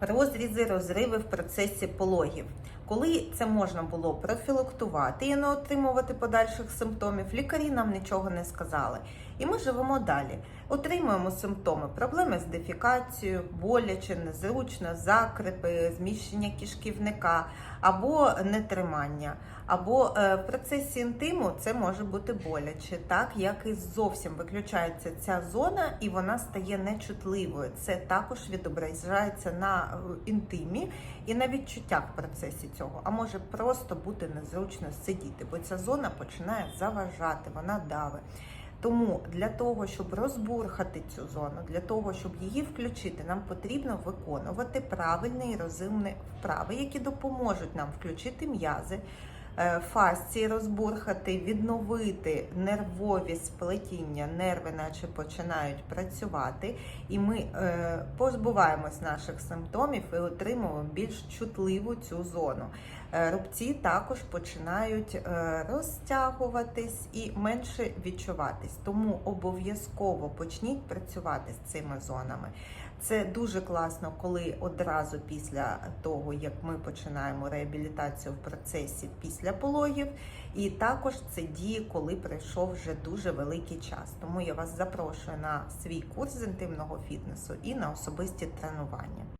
Розрізи, розриви в процесі пологів. Коли це можна було профілактувати і не отримувати подальших симптомів, лікарі нам нічого не сказали. І ми живемо далі. Отримуємо симптоми, проблеми з дефікацією, боляче, незручно, закрипи, зміщення кишківника або нетримання. Або е, в процесі інтиму це може бути боляче, так як і зовсім виключається ця зона, і вона стає нечутливою. Це також відображається на е, інтимі і на відчуттях в процесі цього. А може просто бути незручно сидіти, бо ця зона починає заважати, вона даве. Тому для того, щоб розбурхати цю зону, для того, щоб її включити, нам потрібно виконувати правильні і розумні вправи, які допоможуть нам включити м'язи, фасції розбурхати, відновити нервові сплетіння, нерви, наче починають працювати, і ми е, позбуваємось наших симптомів і отримуємо більш чутливу цю зону. Е, Рубці також починають е, розтягуватись і менше відчуватись. Тому обов'язково почніть працювати з цими зонами. Це дуже класно, коли одразу після того, як ми починаємо реабілітацію в процесі після пологів, і також це діє, коли пройшов вже дуже великий час. Тому я вас запрошую на свій курс з інтимного фітнесу і на особисті тренування.